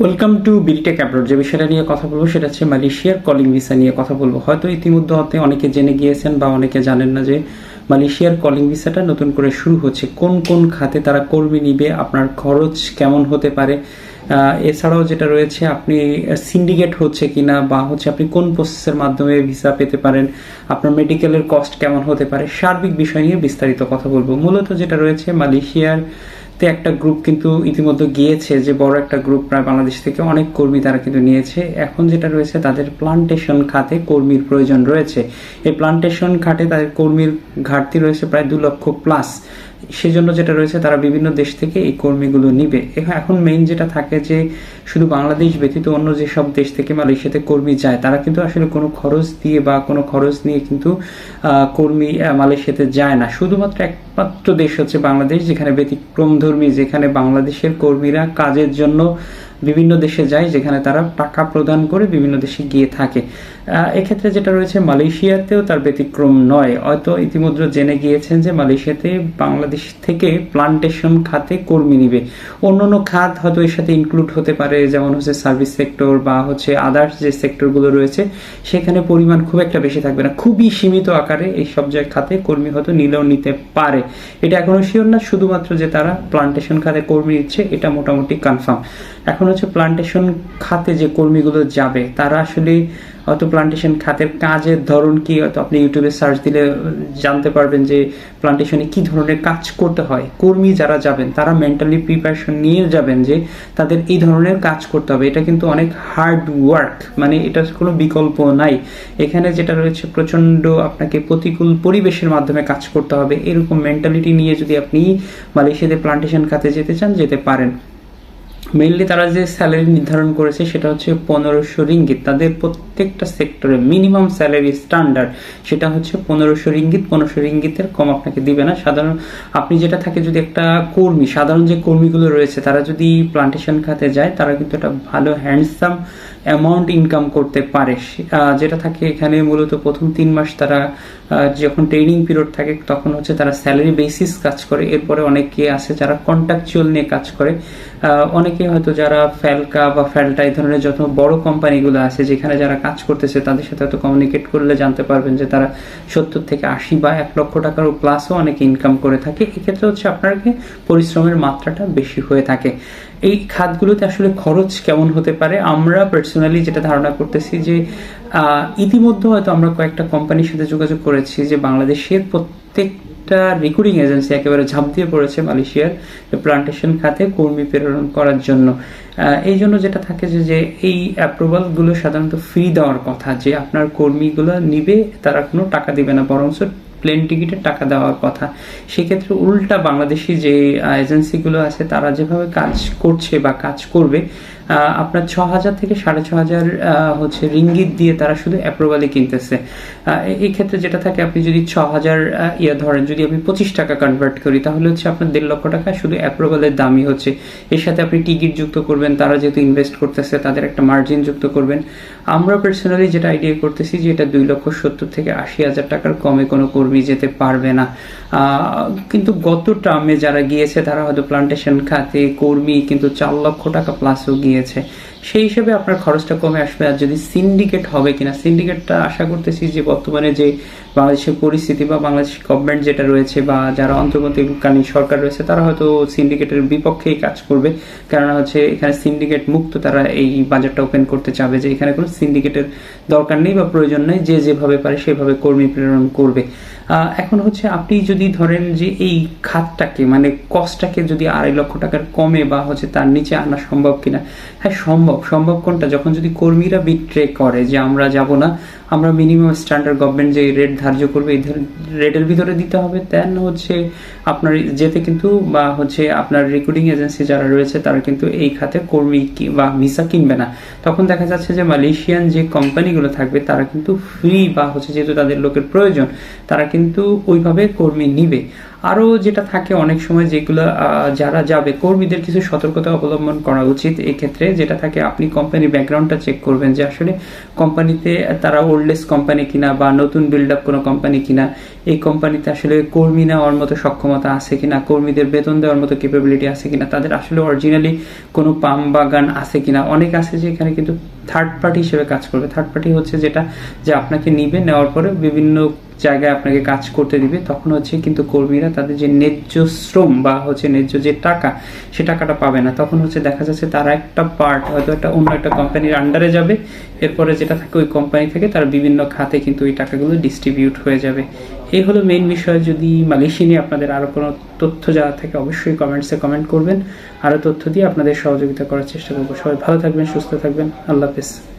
Welcome to বিরিটেক abroad যে বিষয়টা নিয়ে কথা বলব সেটা হচ্ছে মালয়েশিয়ার কলিং ভিসা নিয়ে কথা বলব। হয়তো ইতিমধ্যে হতে অনেকে জেনে গিয়েছেন বা অনেকে জানেন না যে মালয়েশিয়ার কলিং ভিসাটা নতুন করে শুরু হচ্ছে। কোন কোন খাতে তারা কর্মী নিবে, আপনার খরচ কেমন হতে পারে এছাড়াও যেটা রয়েছে, আপনি সিন্ডিকেট হচ্ছে কিনা বা হচ্ছে আপনি কোন প্রসেসের মাধ্যমে ভিসা পেতে পারেন, আপনার মেডিকেলের কস্ট কেমন হতে পারে, সার্বিক বিষয় নিয়ে বিস্তারিত কথা বলব। মূলত যেটা রয়েছে মালয়েশিয়ার তে একটা গ্রুপ কিন্তু ইতিমধ্যে গিয়েছে যে বড় একটা গ্রুপ প্রায় বাংলাদেশ থেকে অনেক কর্মী তারা কিন্তু নিয়েছে। এখন যেটা রয়েছে তাদের প্লান্টেশন খাতে কর্মীর প্রয়োজন রয়েছে। এই প্লান্টেশন খাতে তাদের কর্মীর ঘাটতি রয়েছে প্রায় দু লক্ষ প্লাস সেজন্য যেটা রয়েছে, তারা বিভিন্ন দেশ থেকে এই কর্মীগুলো নিবে। এখন মেইন যেটা থাকে যে, শুধু বাংলাদেশ ব্যতীত অন্য যেসব দেশ থেকে মালয়েশিয়াতে কর্মী যায়, তারা কিন্তু আসলে কোনো খরচ দিয়ে বা কোনো খরচ নিয়ে কিন্তু কর্মী মালয়েশিয়াতে যায় না। শুধুমাত্র একমাত্র দেশ হচ্ছে বাংলাদেশ, যেখানে ব্যতিক্রমধর্মী, যেখানে বাংলাদেশের কর্মীরা কাজের জন্য বিভিন্ন দেশে যায় যেখানে তারা টাকা প্রদান করে বিভিন্ন দেশে গিয়ে থাকে। এক্ষেত্রে যেটা রয়েছে, মালয়েশিয়াতেও তার ব্যতিক্রম নয়। হয়তো ইতিমধ্যে জেনে গিয়েছেন যে মালয়েশিয়াতে বাংলাদেশ থেকে প্লান্টেশন খাতে কর্মী নিবে। অন্যান্য খাত হয়তো এর সাথে ইনক্লুড হতে পারে, যেমন হচ্ছে সার্ভিস সেক্টর বা হচ্ছে আদার্স যে সেক্টরগুলো রয়েছে, সেখানে পরিমাণ খুব একটা বেশি থাকবে না। খুবই সীমিত আকারে এই সব জায়গায় খাতে কর্মী হয়তো নিলেও নিতে পারে। এটা এখনও শিওর না? শুধুমাত্র যে তারা প্লান্টেশন খাতে কর্মী নিচ্ছে, এটা মোটামুটি কনফার্ম এখন হচ্ছে প্লান্টেশন খাতে যে কর্মীগুলো যাবে, তারা আসলে হয়তো প্লান্টেশন খাতের কাজের ধরন কি? হয়তো আপনি ইউটিউবে সার্চ দিলে জানতে পারবেন যে প্লান্টেশনে কি ধরনের কাজ করতে হয়। কর্মী যারা যাবেন, তারা মেন্টালি প্রিপারেশন নিয়ে যাবেন যে তাদের এই ধরনের কাজ করতে হবে। এটা কিন্তু অনেক হার্ড ওয়ার্ক মানে এটার কোনো বিকল্প নাই। এখানে যেটা রয়েছে প্রচণ্ড আপনাকে প্রতিকূল পরিবেশের মাধ্যমে কাজ করতে হবে। এরকম মেন্টালিটি নিয়ে যদি আপনি মালয়েশিয়াতে প্লান্টেশন খাতে যেতে চান, যেতে পারেন। মেইনলি তারা যে স্যালারি নির্ধারণ করেছে সেটা হচ্ছে পনেরোশো রিঙ্গিত। তাদের প্রত্যেকটা সেক্টরে মিনিমাম স্যালারি স্ট্যান্ডার্ড সেটা হচ্ছে পনেরোশো রিঙ্গিত। পনেরোশো রিঙ্গিতের কম আপনাকে দিবে না। সাধারণ আপনি যেটা থাকে যদি একটা কর্মী সাধারণ যে কর্মীগুলো রয়েছে তারা যদি প্লান্টেশন খাতে যায় তারা কিন্তু একটা ভালো হ্যান্ডসাম অ্যামাউন্ট ইনকাম করতে পারে। যেটা থাকে এখানে মূলত প্রথম তিন মাস তারা যখন ট্রেনিং পিরিয়ড থাকে তখন হচ্ছে তারা স্যালারি বেসিস কাজ করে। এরপরে অনেকে আছে যারা কন্ট্রাকচুয়াল নিয়ে কাজ করে। আহ, অনেকে হয়তো যারা ফ্যালকা বা ফ্যালটা এই ধরনের যত বড় কোম্পানিগুলো আছে, যেখানে যারা কাজ করতেছে, তাদের সাথে হয়তো কমিউনিকেট করলে জানতে পারবেন যে তারা সত্তর থেকে আশি বা এক লক্ষ টাকার প্লাসও অনেকে ইনকাম করে থাকে। এক্ষেত্রে হচ্ছে আপনাকে পরিশ্রমের মাত্রাটা বেশি হয়ে থাকে। এই খাতগুলোতে আসলে খরচ কেমন হতে পারে? আমরা পার্সোনালি যেটা ধারণা করতেছি যে ইতিমধ্যে হয়তো আমরা কয়েকটা কোম্পানির সাথে যোগাযোগ করেছি যে বাংলাদেশের প্রত্যেকটা রিক্রুটিং এজেন্সি একেবারে ঝাঁপ দিয়ে পড়েছে মালয়েশিয়ার প্লান্টেশন খাতে কর্মী প্রেরণ করার জন্য। এই জন্য যেটা থাকে যে যে এই অ্যাপ্রুভালগুলো সাধারণত ফ্রি দেওয়ার কথা, যে আপনার কর্মীগুলো নিবে, তারা কোনো টাকা দিবে না, বরঞ্চ প্লেন টিকিটের টাকা দেওয়ার কথা। সেক্ষেত্রে উল্টা বাংলাদেশি যে এজেন্সিগুলো আছে, তারা যেভাবে কাজ করছে বা কাজ করবে আপনার ছ হাজার থেকে সাড়ে ছ হাজার হচ্ছে রিঙ্গিত দিয়ে তারা শুধু অ্যাপ্রুভালই কিনতেছে। এই ক্ষেত্রে যেটা থাকে, আপনি যদি ছ হাজার ইয়ে ধরেন, যদি আমি পঁচিশ টাকা কনভার্ট করি, তাহলে হচ্ছে আপনার দেড় লক্ষ টাকা শুধু অ্যাপ্রুভালের দামই হচ্ছে। এর সাথে আপনি টিকিট যুক্ত করবেন, তারা যেহেতু ইনভেস্ট করতেছে, তাদের একটা মার্জিন যুক্ত করবেন। আমরা পার্সোনালি যেটা আইডিয়া করতেছি যে এটা দুই লক্ষ সত্তর থেকে আশি হাজার টাকার কমে কোনো কর্মী যেতে পারবে না। কিন্তু গত টার্মে যারা গিয়েছে, তারা হয়তো প্লান্টেশন খাতে কর্মী কিন্তু চার লক্ষ টাকা প্লাসও গিয়েছে সেই হিসেবে আপনার খরচটা কমে আসবে আর যদি সিন্ডিকেট হবে কিনা সিন্ডিকেটটা আশা করতেছি যে বর্তমানে যে বাংলাদেশের পরিস্থিতি বা বাংলাদেশ গভর্নমেন্ট যেটা রয়েছে বা যারা অন্তর্বর্তীকালীন সরকার রয়েছে, তারা হয়তো সিন্ডিকেটের বিপক্ষেই কাজ করবে। কেননা হচ্ছে এখানে সিন্ডিকেট মুক্ত তারা এই বাজারটা ওপেন করতে চাবে যে এখানে কোনো সিন্ডিকেটের দরকার নেই বা প্রয়োজন নেই, যে যেভাবে পারে সেভাবে কর্মী প্রেরণ করবে। এখন হচ্ছে আপনি যদি ধরেন যে এই খাতটাকে মানে কস্টটাকে যদি আড়াই লক্ষ টাকার কমে বা হচ্ছে তার নিচে আনা সম্ভব কিনা হ্যাঁ সম্ভব। সম্ভব সম্ভব কোনটা? যখন যদি কর্মীরা বিট্রে করে যে আমরা যাব না, আমরা মিনিমাম স্ট্যান্ডার্ড গভর্নমেন্ট যে রেট ধার্য করবে, এই রেটের ভিতরে দিতে হবে। দেন হচ্ছে আপনার যেতে কিন্তু বা হচ্ছে আপনার রেকর্ডিং এজেন্সি যারা রয়েছে, তারা কিন্তু এই খাতে কর্মী বা ভিসা কিনবে না। তখন দেখা যাচ্ছে যে মালয়েশিয়ান যে কোম্পানিগুলো থাকবে, তারা কিন্তু ফ্রি বা হচ্ছে যেহেতু তাদের লোকের প্রয়োজন, তারা কিন্তু ওইভাবে কর্মী নিবে। আরও যেটা থাকে অনেক সময় যেগুলো যারা যাবে, কর্মীদের কিছু সতর্কতা অবলম্বন করা উচিত এই ক্ষেত্রে যেটা থাকে, আপনি কোম্পানির ব্যাকগ্রাউন্ডটা চেক করবেন যে আসলে কোম্পানিতে তারা ওল্ডেস কোম্পানি কিনা বা নতুন বিল্ড আপ কোনো কোম্পানি কিনা, এই কোম্পানিতে আসলে কর্মী নেওয়ার মতো সক্ষমতা আছে কিনা, কর্মীদের বেতন দেওয়ার মতো ক্যাপাবিলিটি আছে কিনা, তাদের আসলে অরিজিনালি কোনো পাম বাগান আছে কিনা। অনেক আছে যে এখানে কিন্তু থার্ড পার্টি হিসেবে কাজ করবে। থার্ড পার্টি হচ্ছে যেটা, যে আপনাকে নিবে, নেওয়ার পরে বিভিন্ন জায়গায় আপনাকে কাজ করতে দিবে, তখন হচ্ছে কিন্তু কর্মীরা তাদের যে ন্যায্য শ্রম বা হচ্ছে ন্যায্য যে টাকা, সে টাকাটা পাবে না। তখন হচ্ছে দেখা যাচ্ছে তারা একটা পার্ট হয়তো একটা অন্য একটা কোম্পানির আন্ডারে যাবে, এরপরে যেটা থাকে ওই কোম্পানি থেকে তার বিভিন্ন খাতে কিন্তু ওই টাকাগুলো ডিস্ট্রিবিউট হয়ে যাবে। এই হলো মেইন বিষয়। যদি মালয়েশিয়া নিয়ে আপনাদের আরও কোনো তথ্য জানা থাকে, অবশ্যই কমেন্টসে কমেন্ট করবেন। আরও তথ্য দিয়ে আপনাদের সহযোগিতা করার চেষ্টা করব। সবাই ভালো থাকবেন, সুস্থ থাকবেন। আল্লাহ হাফেজ।